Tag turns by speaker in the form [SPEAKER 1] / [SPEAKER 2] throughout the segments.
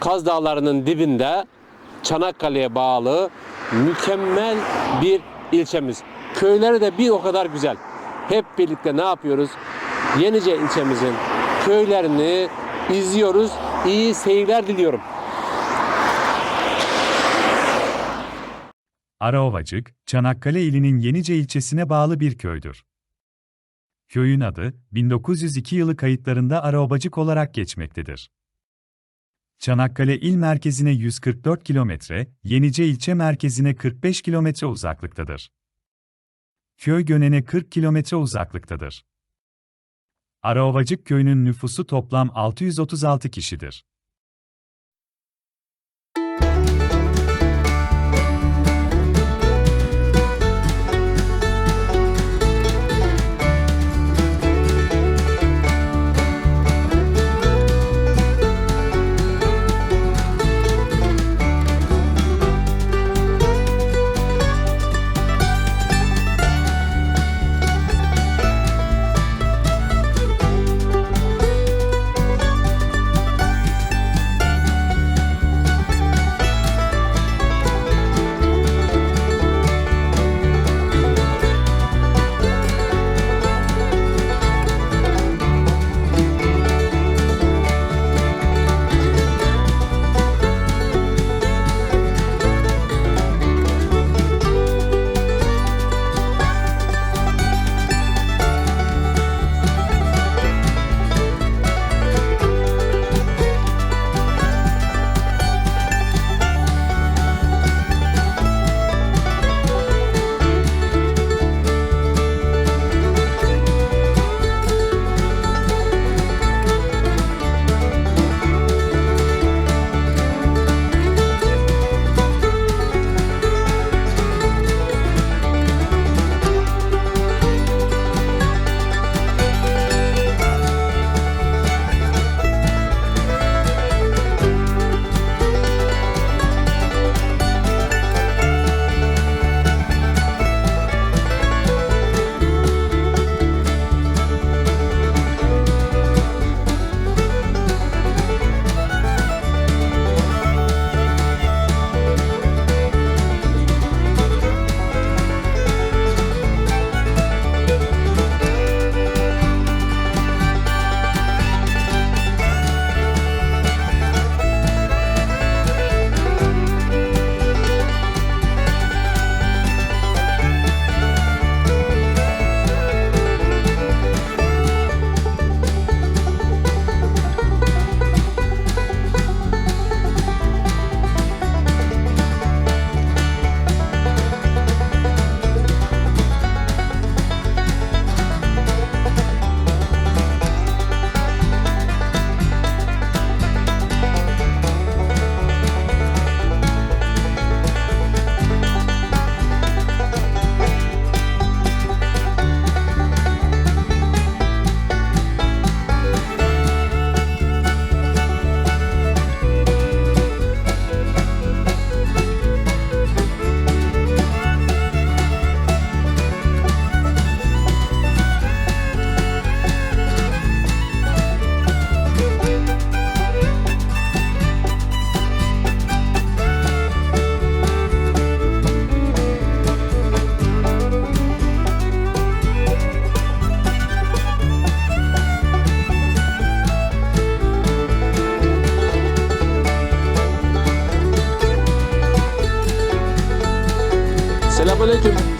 [SPEAKER 1] Kaz Dağları'nın dibinde Çanakkale'ye bağlı mükemmel bir ilçemiz. Köyleri de bir o kadar güzel. Hep birlikte ne yapıyoruz? Yenice ilçemizin köylerini izliyoruz. İyi seyirler diliyorum.
[SPEAKER 2] Araovacık, Çanakkale ilinin Yenice ilçesine bağlı bir köydür. Köyün adı, 1902 yılı kayıtlarında Araobacık olarak geçmektedir. Çanakkale il merkezine 144 kilometre, Yenice ilçe merkezine 45 kilometre uzaklıktadır. Köy Gönen'e 40 kilometre uzaklıktadır. Araovacık köyünün nüfusu toplam 636 kişidir.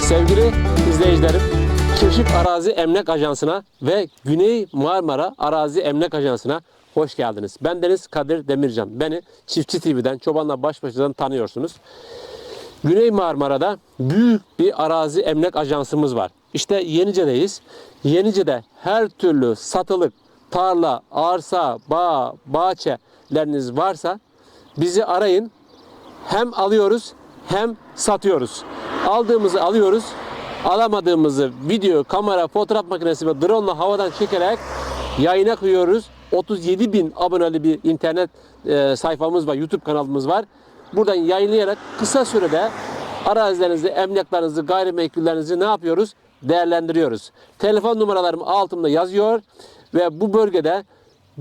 [SPEAKER 2] Sevgili izleyicilerim. Keşif Arazi Emlak Ajansı'na ve Güney Marmara Arazi Emlak Ajansı'na hoş geldiniz. Ben Deniz Kadir Demircan. Beni Çiftçi TV'den, Çobanla Baş Başa'dan tanıyorsunuz. Güney Marmara'da büyük bir arazi emlak ajansımız var. İşte Yenice'deyiz. Yenice'de her türlü satılık, tarla, arsa, bağ, bahçeleriniz varsa
[SPEAKER 1] bizi arayın. Hem alıyoruz hem satıyoruz. Aldığımızı alıyoruz. Alamadığımızı video, kamera, fotoğraf makinesi ve drone ile havadan çekerek yayına koyuyoruz. 37 bin aboneli bir internet e, sayfamız var, YouTube kanalımız var. Buradan yayınlayarak kısa sürede arazilerinizi, emlaklarınızı, gayrimenkullerinizi ne yapıyoruz? Değerlendiriyoruz. Telefon numaralarım altımda yazıyor ve bu bölgede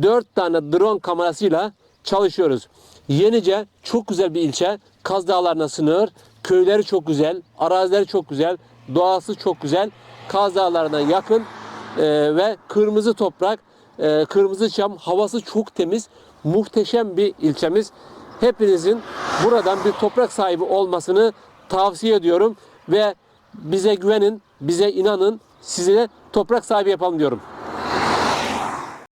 [SPEAKER 1] 4 tane drone kamerasıyla çalışıyoruz. Yenice çok güzel bir ilçe. Kaz Dağları'na sınır. Köyleri çok güzel, arazileri çok güzel, doğası çok güzel. Kaz Dağları'na yakın e, ve kırmızı toprak, e, kırmızı çam, havası çok temiz, muhteşem bir ilçemiz. Hepinizin buradan bir toprak sahibi olmasını tavsiye ediyorum ve bize güvenin, bize inanın, size toprak sahibi yapalım diyorum.